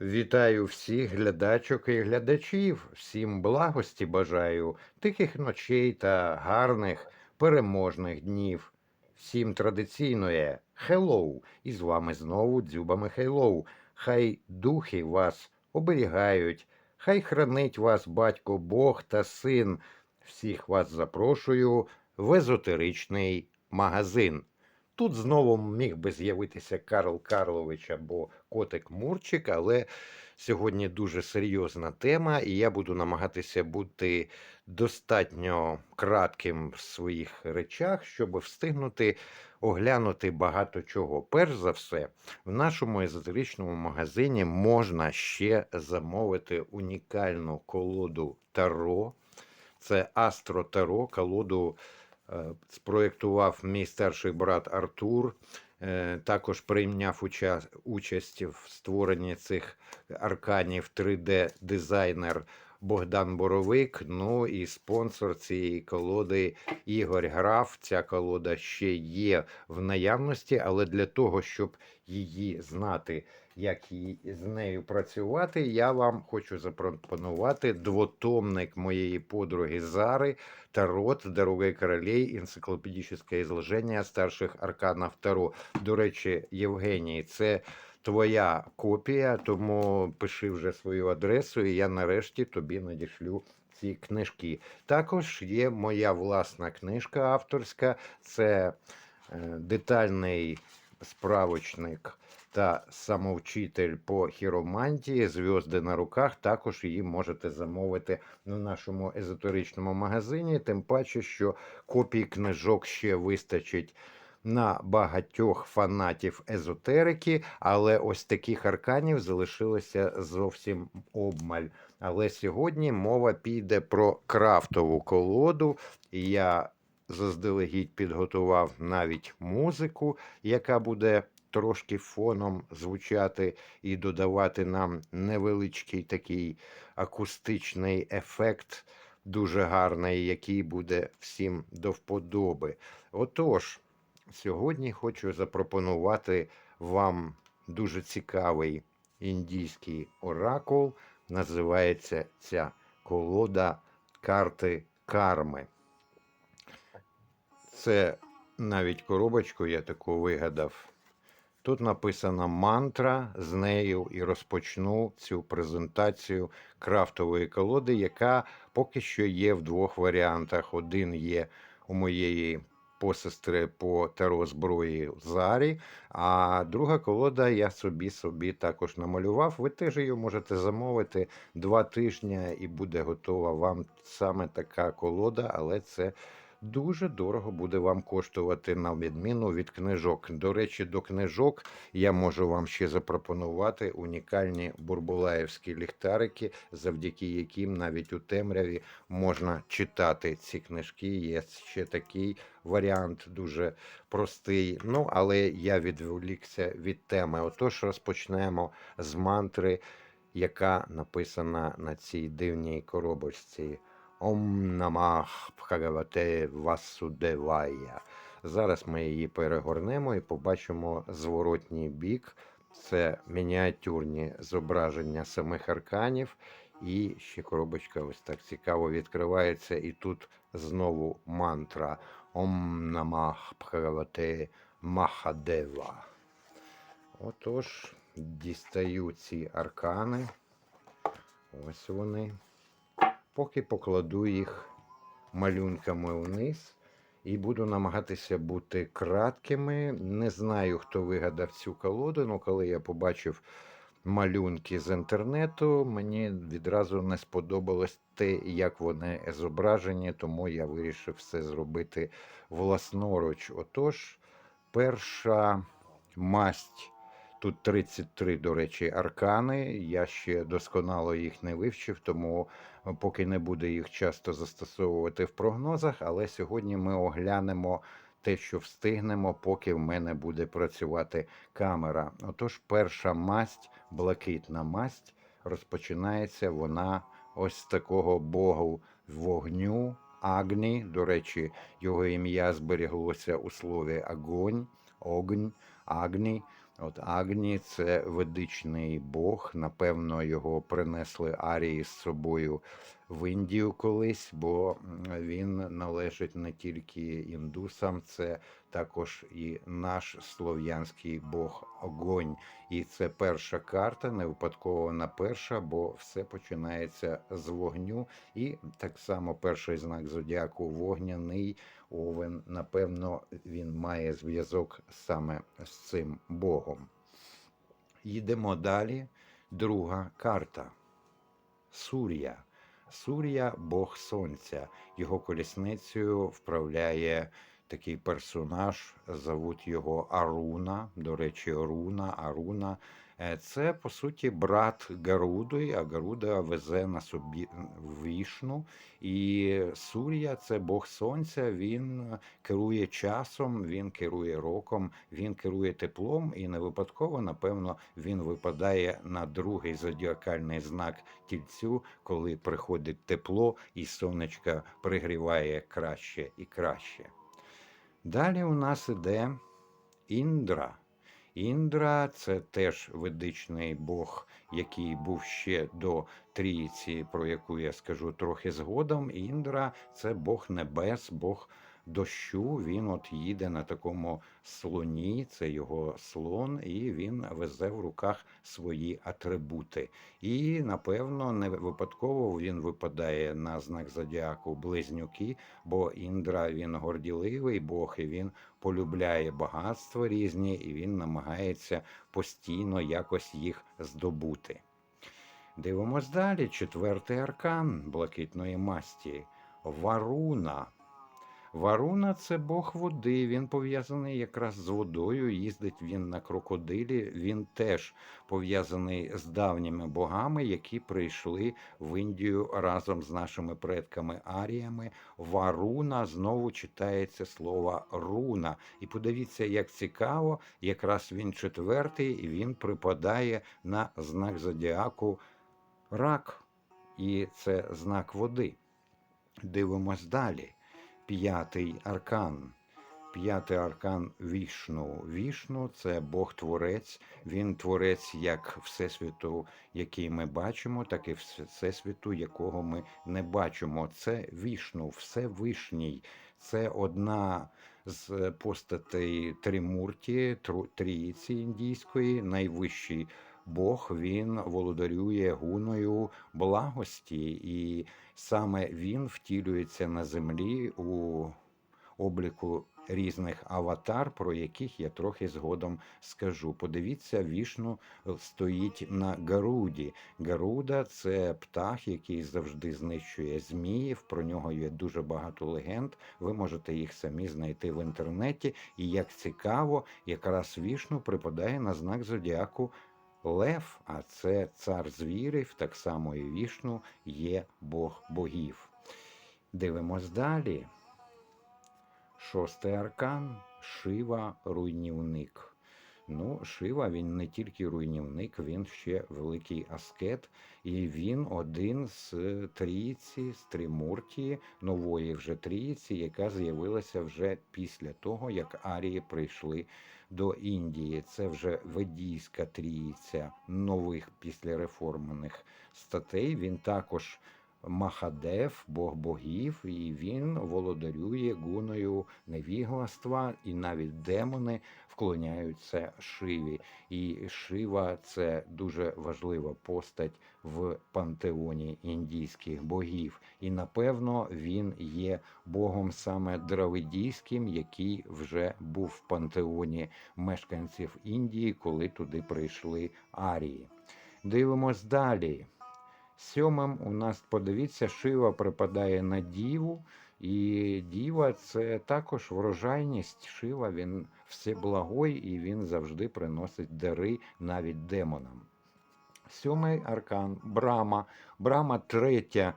Вітаю всіх глядачок і глядачів, всім благості бажаю, тихих ночей та гарних переможних днів. Всім традиційноє хеллоу, і з вами знову Дзюба Михайлов. Хай духи вас оберігають, хай хранить вас батько Бог та син. Всіх вас запрошую в езотеричний магазин. Тут знову міг би з'явитися Карл Карлович або Котик Мурчик, але сьогодні дуже серйозна тема, і я буду намагатися бути достатньо кратким в своїх речах, щоб встигнути оглянути багато чого. Перш за все, в нашому езотеричному магазині можна ще замовити унікальну колоду Таро. Це Астро Таро, колоду спроєктував мій старший брат Артур. Е, Також прийняв участь в створенні цих арканів 3D-дизайнер Богдан Боровик. Ну і спонсор цієї колоди Ігор Граф. Ця колода ще є в наявності, але для того, щоб її знати, як її, з нею працювати, я вам хочу запропонувати двотомник моєї подруги Зари Тарот, Дорогой королей, энциклопедическое изложение старших арканов Таро. До речі, Євгеній, це твоя копія, тому пиши вже свою адресу, і я нарешті тобі надішлю ці книжки. Також є моя власна книжка авторська, це е, детальний справочник та самовчитель по хіромантії, зв'язки на руках. Також її можете замовити на нашому езотеричному магазині. Тим паче, що копій книжок ще вистачить на багатьох фанатів езотерики, але ось таких арканів залишилося зовсім обмаль. Але сьогодні мова піде про крафтову колоду. Я заздалегідь підготував навіть музику, яка буде трошки фоном звучати і додавати нам невеличкий такий акустичний ефект, дуже гарний, який буде всім до вподоби. Отож, сьогодні хочу запропонувати вам дуже цікавий індійський оракул. Називається ця колода карти карми. Це навіть коробочку я таку вигадав. Тут написана мантра, з нею і розпочну цю презентацію крафтової колоди, яка поки що є в двох варіантах. Один є у моєї посестри по таро зброї Зарі, а друга колода я собі собі також намалював. Ви теж її можете замовити два тижні, і буде готова вам саме така колода, але це дуже дорого буде вам коштувати на відміну від книжок. До речі, до книжок я можу вам ще запропонувати унікальні бурбулаївські ліхтарики, завдяки яким навіть у темряві можна читати ці книжки. Є ще такий варіант дуже простий. Ну, але я відволікся від теми. Отож, розпочнемо з мантри, яка написана на цій дивній коробочці. Ом намах Бхагавате Васудевая. Зараз ми її перегорнемо і побачимо зворотній бік. Це мініатюрні зображення самих арканів. І ще коробочка ось так цікаво відкривається. І тут знову мантра Ом намах Бхагавате Махадева. Отож, дістаю ці аркани. Ось вони поки покладу їх малюнками вниз і буду намагатися бути краткими. Не знаю, хто вигадав цю колоду, але коли я побачив малюнки з інтернету, мені відразу не сподобалось те, як вони зображені, тому я вирішив все зробити власноруч. Отож, перша масть. Тут 33, до речі, аркани. Я ще досконало їх не вивчив, тому поки не буду їх часто застосовувати в прогнозах. Але сьогодні ми оглянемо те, що встигнемо, поки в мене буде працювати камера. Отож, перша масть, блакитна масть, розпочинається вона ось з такого богу вогню. Агні, до речі, його ім'я зберіглося у слові огонь, огонь, агні. От Агні це ведичний бог. Напевно, його принесли арії з собою в Індію колись, бо він належить не тільки індусам, це також і наш слов'янський бог огонь. І це перша карта, не випадково вона перша, бо все починається з вогню. І так само перший знак зодіаку вогняний овен. Напевно, він має зв'язок саме з цим богом. Їдемо далі. Друга карта. Сур'я. Сур'я Бог Сонця. Його колісницею вправляє такий персонаж, зовуть його Аруна. До речі, Руна, Аруна. Е, Це, по суті, брат Гаруди, а Гаруда везе на собі вішну. І Сур'я це Бог Сонця, він керує часом, він керує роком, він керує теплом, і не випадково, напевно, він випадає на другий зодіакальний знак тільцю, коли приходить тепло і сонечко пригріває краще і краще. Далі у нас іде Індра. Індра це теж ведичний бог, який був ще до трійці, про яку я скажу трохи згодом. Індра це бог небес, бог дощу. Він от їде на такому слоні, це його слон, і він везе в руках свої атрибути. І напевно не випадково він випадає на знак зодіаку близнюки, бо Індра він горділивий Бог, і він полюбляє багатства різні, і він намагається постійно якось їх здобути. Дивимось далі. Четвертий аркан блакитної масті Варуна. Варуна це Бог води. Він пов'язаний якраз з водою. Їздить він на крокодилі. Він теж пов'язаний з давніми богами, які прийшли в Індію разом з нашими предками Аріями. Варуна знову читається слово руна. І подивіться, як цікаво, якраз він четвертий, і він припадає на знак зодіаку рак. І це знак води. Дивимось далі. П'ятий аркан. П'ятий аркан Вішну. Вішну це Бог Творець. Він творець як Всесвіту, який ми бачимо, так і Всесвіту, якого ми не бачимо. Це Вішну, Всевишній. Це одна з постатей Тримурті, Тру- індійської, найвищий Бог. Він володарює гуною благості, і саме він втілюється на землі у обліку різних аватар, про яких я трохи згодом скажу. Подивіться, вішну стоїть на Гаруді. Гаруда це птах, який завжди знищує зміїв. Про нього є дуже багато легенд. Ви можете їх самі знайти в інтернеті. І як цікаво, якраз вішну припадає на знак зодіаку. Лев, а це цар звірів, так само і вішну є Бог богів. Дивимось далі. Шостий аркан Шива руйнівник. Ну, Шива він не тільки руйнівник, він ще великий аскет, і він один з трійці, з Тримурті, нової вже трійці, яка з'явилася вже після того, як Арії прийшли до Індії. Це вже ведійська трійця нових післяреформаних статей. Він також Махадев, Бог богів, і він володарює гуною невігластва, і навіть демони вклоняються Шиві. І Шива це дуже важлива постать в пантеоні індійських богів. І напевно він є богом саме дравидійським, який вже був в пантеоні мешканців Індії, коли туди прийшли арії. Дивимось далі. Сьомим у нас, подивіться, Шива припадає на Діву, і Діва це також врожайність. Шива він всеблагой і він завжди приносить дари навіть демонам. Сьомий аркан Брама. Брама третя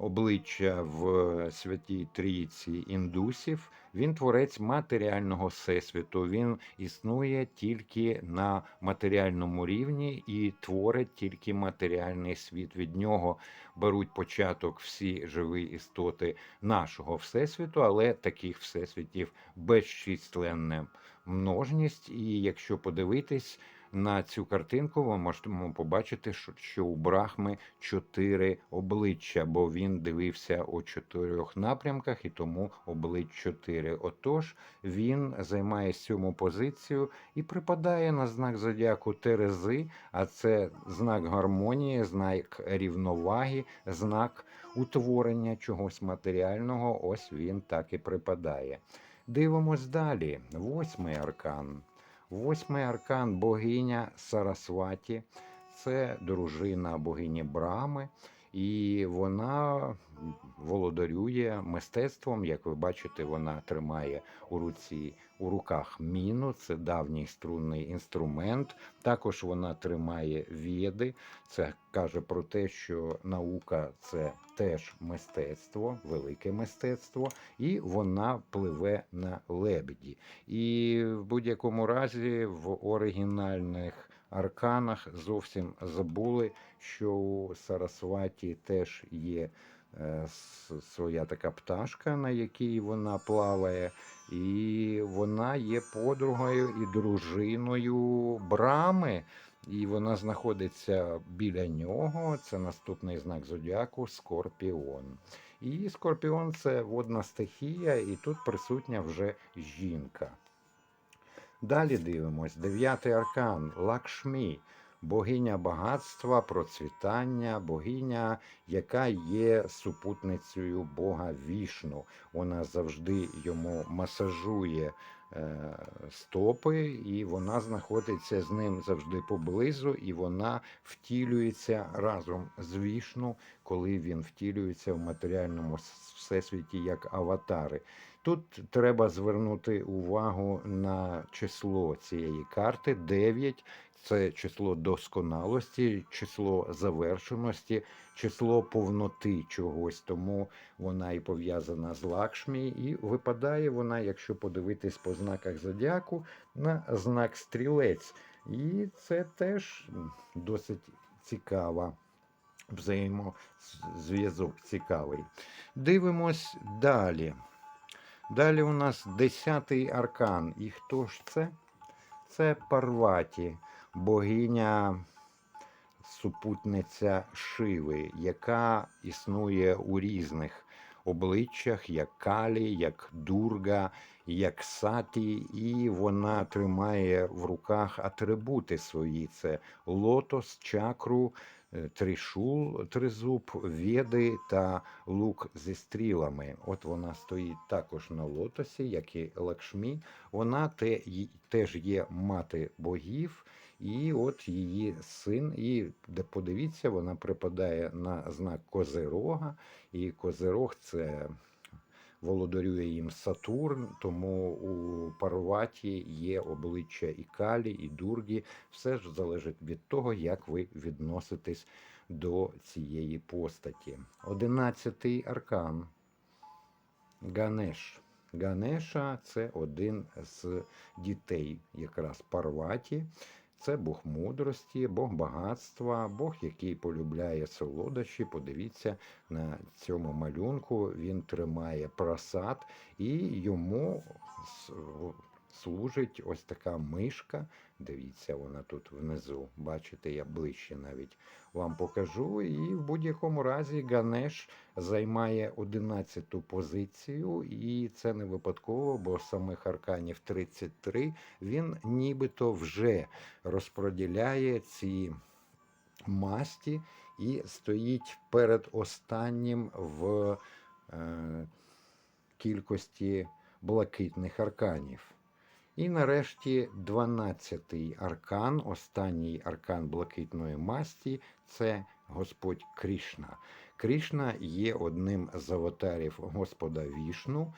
обличчя в святій трійці індусів. Він творець матеріального всесвіту. Він існує тільки на матеріальному рівні і творить тільки матеріальний світ. Від нього беруть початок всі живі істоти нашого всесвіту, але таких всесвітів безчисленне множність. І якщо подивитись на цю картинку, ви можете побачити, що у Брахми чотири обличчя, бо він дивився у чотирьох напрямках, і тому облич чотири. Отож, він займає сьому позицію і припадає на знак зодіаку Терези, а це знак гармонії, знак рівноваги, знак утворення чогось матеріального. Ось він так і припадає. Дивимось далі. Восьмий аркан. Восьмий аркан богиня Сарасваті. Це дружина богині Брами, і вона володарює мистецтвом. Як ви бачите, вона тримає у руці у руках міну, це давній струнний інструмент. Також вона тримає віди. Це каже про те, що наука це теж мистецтво, велике мистецтво, і вона пливе на лебеді. І в будь-якому разі в оригінальних арканах зовсім забули, що у Сарасваті теж є е, своя така пташка, на якій вона плаває, і вона є подругою і дружиною Брами. І вона знаходиться біля нього. Це наступний знак зодіаку Скорпіон. І Скорпіон це водна стихія, і тут присутня вже жінка. Далі дивимось. Дев'ятий аркан Лакшмі, богиня багатства, процвітання, богиня, яка є супутницею Бога Вішну. Вона завжди йому масажує е, стопи, і вона знаходиться з ним завжди поблизу, і вона втілюється разом з Вішну, коли він втілюється в матеріальному всесвіті як аватари. Тут треба звернути увагу на число цієї карти 9. Це число досконалості, число завершеності, число повноти чогось. Тому вона і пов'язана з Лакшмі, і випадає вона, якщо подивитись по знаках зодіаку, на знак стрілець. І це теж досить цікава взаємозв'язок цікавий. Дивимось далі. Далі у нас десятий аркан. І хто ж це? Це Парваті, богиня супутниця Шиви, яка існує у різних обличчях, як Калі, як Дурга, як Саті, і вона тримає в руках атрибути свої: це лотос, чакру, тришул, тризуб, веди та лук зі стрілами. От вона стоїть також на лотосі, як і Лакшмі. Вона те, теж є мати богів, і от її син. І подивіться, вона припадає на знак Козирога. І Козирог це володарює їм Сатурн, тому у Парваті є обличчя і Калі, і Дургі. Все ж залежить від того, як ви відноситесь до цієї постаті. Одинадцятий аркан. Ганеш. Ганеша це один з дітей якраз Парваті. Це Бог мудрості, Бог багатства, Бог, який полюбляє солодощі. Подивіться на цьому малюнку. Він тримає просад, і йому служить ось така мишка. Дивіться, вона тут внизу. Бачите, я ближче навіть вам покажу. І в будь-якому разі Ганеш займає 11-ту позицію, і це не випадково, бо самих арканів 33 він нібито вже розподіляє ці масті і стоїть перед останнім в е, кількості блакитних арканів. І нарешті 12-й аркан, останній аркан блакитної масті це Господь Крішна. Крішна є одним з аватарів Господа Вішну,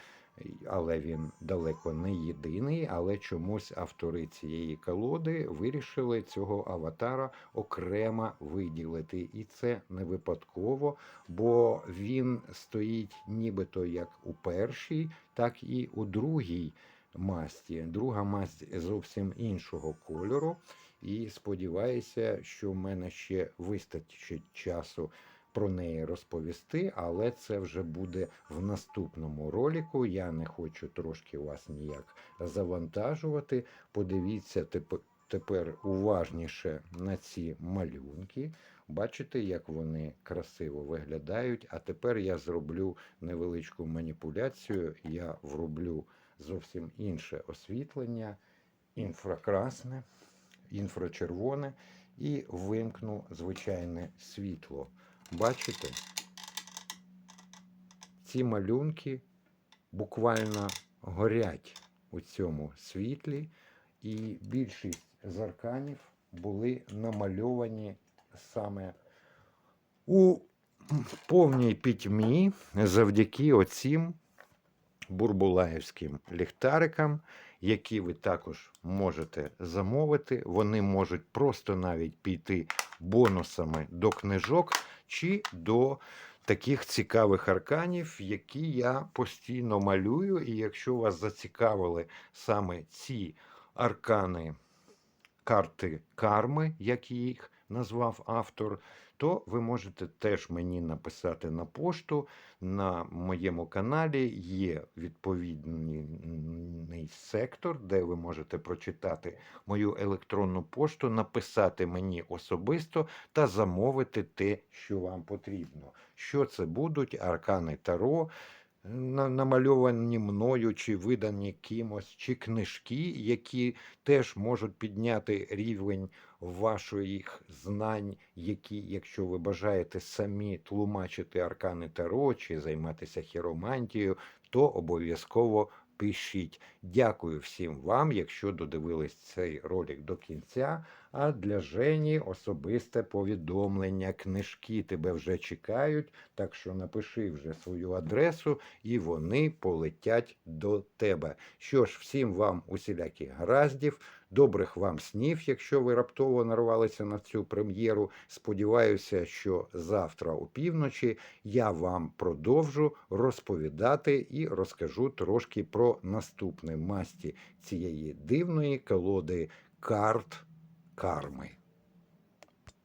але він далеко не єдиний. Але чомусь автори цієї колоди вирішили цього аватара окремо виділити. І це не випадково, бо він стоїть нібито як у першій, так і у другій масті. Друга масть зовсім іншого кольору. І сподіваюся, що в мене ще вистачить часу про неї розповісти, але це вже буде в наступному ролику. Я не хочу трошки вас ніяк завантажувати. Подивіться тепер, уважніше на ці малюнки. Бачите, як вони красиво виглядають. А тепер я зроблю невеличку маніпуляцію. Я вроблю зовсім інше освітлення, інфракрасне, інфрачервоне і вимкну звичайне світло. Бачите? Ці малюнки буквально горять у цьому світлі, і більшість з арканів були намальовані саме у повній пітьмі завдяки оцім бурбулаївським ліхтарикам, які ви також можете замовити. Вони можуть просто навіть піти бонусами до книжок чи до таких цікавих арканів, які я постійно малюю. І якщо вас зацікавили саме ці аркани карти карми, як їх назвав автор, то ви можете теж мені написати на пошту. На моєму каналі є відповідний сектор, де ви можете прочитати мою електронну пошту, написати мені особисто та замовити те, що вам потрібно. Що це будуть аркани Таро, намальовані мною чи видані кимось, чи книжки, які теж можуть підняти рівень ваших знань, які, якщо ви бажаєте самі тлумачити аркани Таро чи займатися хіромантією, то обов'язково пишіть. Дякую всім вам, якщо додивились цей ролик до кінця. А для Жені особисте повідомлення. Книжки тебе вже чекають, так що напиши вже свою адресу, і вони полетять до тебе. Що ж, всім вам усіляких гараздів, добрих вам снів, якщо ви раптово нарвалися на цю прем'єру. Сподіваюся, що завтра опівночі я вам продовжу розповідати і розкажу трошки про наступне масті цієї дивної колоди карт карми.